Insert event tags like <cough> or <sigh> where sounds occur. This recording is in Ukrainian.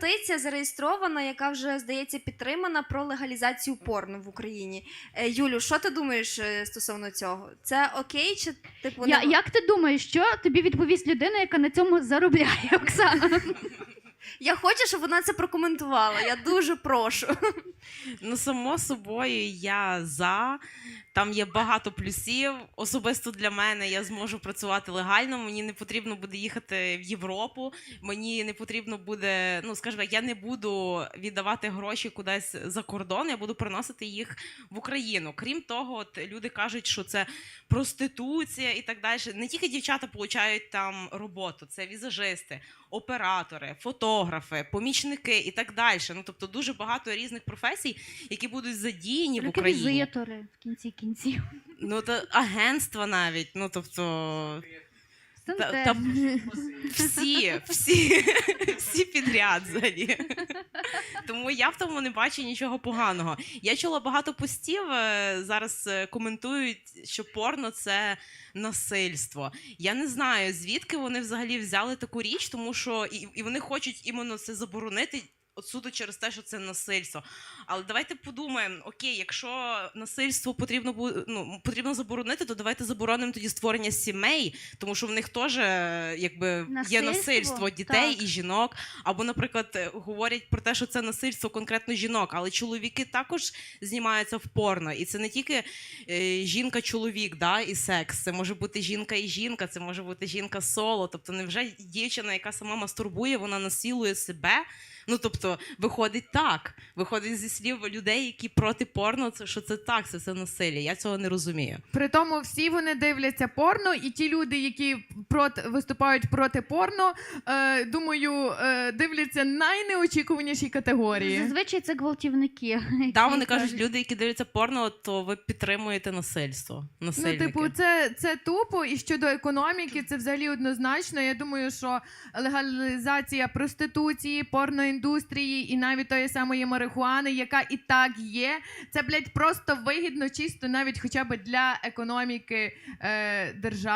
Петиція зареєстрована, яка вже здається підтримана про легалізацію порно в Україні. Е, Юлю, що ти думаєш е, стосовно цього? Це окей, чи типу Я, не- як ти думаєш, що тобі відповість людина, яка на цьому заробляє, <laughs> Оксана? Я хочу, щоб вона це прокоментувала. Я дуже прошу. Ну, само собою, я за. Там є багато плюсів. Особисто для мене я зможу працювати легально. Мені не потрібно буде їхати в Європу. Мені не потрібно буде, ну скажімо я не буду віддавати гроші кудись за кордон. Я буду приносити їх в Україну. Крім того, от люди кажуть, що це проституція і так далі. Не тільки дівчата получають там роботу, це візажисти, оператори, фотографи, помічники і так далі. Ну тобто дуже багато різних професій, які будуть задіяні в Україні. Реквізитори в кінці кінців. Ну та агентства навіть. Ну тобто та, та Сантехніки. <laughs> всі, всі, всі підряд взагалі. Тому я в тому не бачу нічого поганого. Я чула багато постів е, зараз е, коментують, що порно це насильство. Я не знаю, звідки вони взагалі взяли таку річ, тому що і, і вони хочуть іменно це заборонити. От суто через те, що це насильство. Але давайте подумаємо: окей, якщо насильство потрібно ну, потрібно заборонити, то давайте заборонимо тоді створення сімей, тому що в них теж е, якби є Насильство? насильство дітей Так. і жінок. Або, наприклад, е, говорять про те, що це насильство конкретно жінок, але чоловіки також знімаються в порно. І це не тільки е, жінка-чоловік, да, і секс. Це може бути жінка і жінка, це може бути жінка соло. Тобто, невже дівчина, яка сама мастурбує, вона насилує себе? Ну тобто, виходить так. Виходить зі слів людей, які проти порно, це що це так, це все насилля. Я цього не розумію. При тому всі вони дивляться порно, і ті люди, які проти виступають проти порно, е, думаю, е, дивляться найнеочікуваніші категорії. Зазвичай це гвалтівники. Та вони кажуть, люди, які дивляться порно, то ви підтримуєте насильство. Ну, Насильники. типу, це, це тупо, і щодо економіки, це взагалі однозначно. Я думаю, що легалізація проституції, порноіндустрії і навіть тої самої марихуани, яка і так є, це блядь, просто вигідно, чисто навіть хоча б для економіки е, держави.